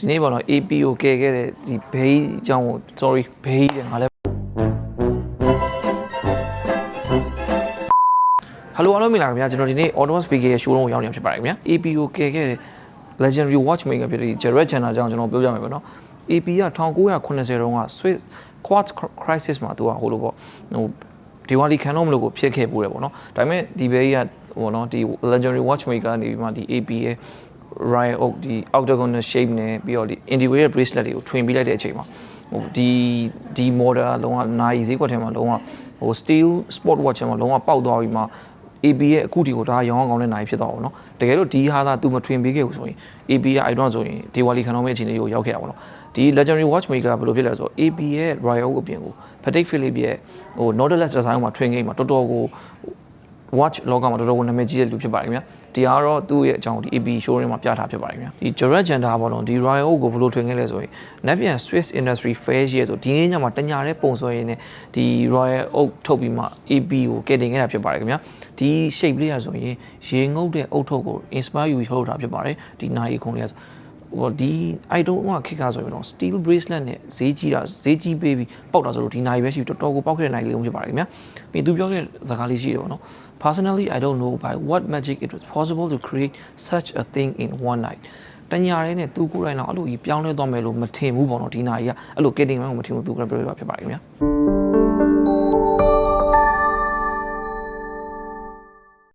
ဒီနေ့ပေါ့နော် AP ကိုကယ်ခဲ့တဲ့ဒီဘေးအကြောင်းကို sorry ဘေးတဲ့ငါလည်း Hello အားလုံးမင်္ဂလာခင်ဗျာကျွန်တော်ဒီနေ့ Autonomous Speaker ရဲ့ showroom ကိုရောက်နေတာဖြစ်ပါတယ်ခင်ဗျာ AP ကိုကယ်ခဲ့တဲ့ Legendary Watchmaker ဖြစ်တဲ့ Jared Chandler အကြောင်းကျွန်တော်ပြောပြမယ်ပေါ့နော် AP က1980တုန်းက Swiss Quartz Crisis မှာသူကဟိုလိုပေါ့ဟိုဒီဝါလီခံတော့မလို့ကိုဖြစ်ခဲ့ပိုးတယ်ပေါ့နော်ဒါပေမဲ့ဒီဘေးကြီးကဟိုနော်ဒီ Legendary Watchmaker နေပြီးမှဒီ AP ရဲ့ Ryan Oak ဒီ octagonal shape နဲ့ပြီးတော့ဒီ integrated bracelet တွေကိုထွင်ပေးလိုက်တဲ့အချိန်မှာဟိုဒီဒီ model ကလုံးဝနိုင်ဈေးကွက်ထဲမှာလုံးဝဟို steel sport watch မှာလုံးဝပေါက်သွားပြီးမှ AB ရဲ့အခုဒီကိုဒါရောင်းအောင်ကောင်းတဲ့နိုင်ဖြစ်သွားပါတော့တကယ်လို့ဒီဟာသာ तू မထွင်ပေးခဲ့ဘူးဆိုရင် AB ကအဲ့တော့ဆိုရင်ဒီဝါလီခံတော့မဲ့အခြေအနေကိုရောက်ခဲ့တာပေါ့နော်ဒီ legendary watchmaker ဘယ်လိုဖြစ်လဲဆိုတော့ AB ရဲ့ Royal Oak အပြင်ကို Patek Philippe ရဲ့ဟို Nautilus design မှာထွင်ခဲ့မှာတော်တော်ကို watch လောကမှာတော်တော်ကိုနာမည်ကြီးတဲ့လူဖြစ်ပါတယ်ခင်ဗျာဒီကတော့သူ့ရဲ့အကြောင်းဒီ AB showroom မှာပြထားဖြစ်ပါတယ်ခင်ဗျာဒီ Jared Janda ဘောလုံးဒီ Royal Oak ကိုဘယ်လိုထွင်ခဲ့လဲဆိုရင် Napian Swiss Industry Fair ရဲ့ဆိုဒီနေ့ညမှာတညာတဲ့ပုံဆွဲရင်းနဲ့ဒီ Royal Oak ထုတ်ပြီးမှ AB ကိုကယ်တင်ခဲ့တာဖြစ်ပါတယ်ခင်ဗျာဒီ shape လေးရဆိုရင်ရေငုပ်တဲ့အုတ်ထုတ်ကို inspire ယူထုတ်တာဖြစ်ပါတယ်ဒီနိုင်ခုံလေးကဆို ဟိုဒီ I don't ကခက်ခါဆိုရင်တော့ steel bracelet နဲ့ဈေးကြီးတာဈေးကြီးပေးပြီးပေါက်တာဆိုလို့ဒီနိုင်ပဲရှိပြီးတော်တော်ကိုပေါက်ခဲ့တဲ့နိုင်လေးလုံးဖြစ်ပါတယ်ခင်ဗျာပြီးသူပြောခဲ့တဲ့စကားလေးရှိတယ်ပေါ့နော် personally I don't know by what magic it was possible to create such a thing in one night တညာရဲနဲ့သူကိုယ်တိုင်တော့အဲ့လိုကြီးပြောင်းလဲသွားမယ်လို့မထင်ဘူးပေါ့နော်ဒီနိုင်ကြီးကအဲ့လို getting man ကိုမထင်ဘူးသူကပြောပြဖြစ်ပါတယ်ခင်ဗျာ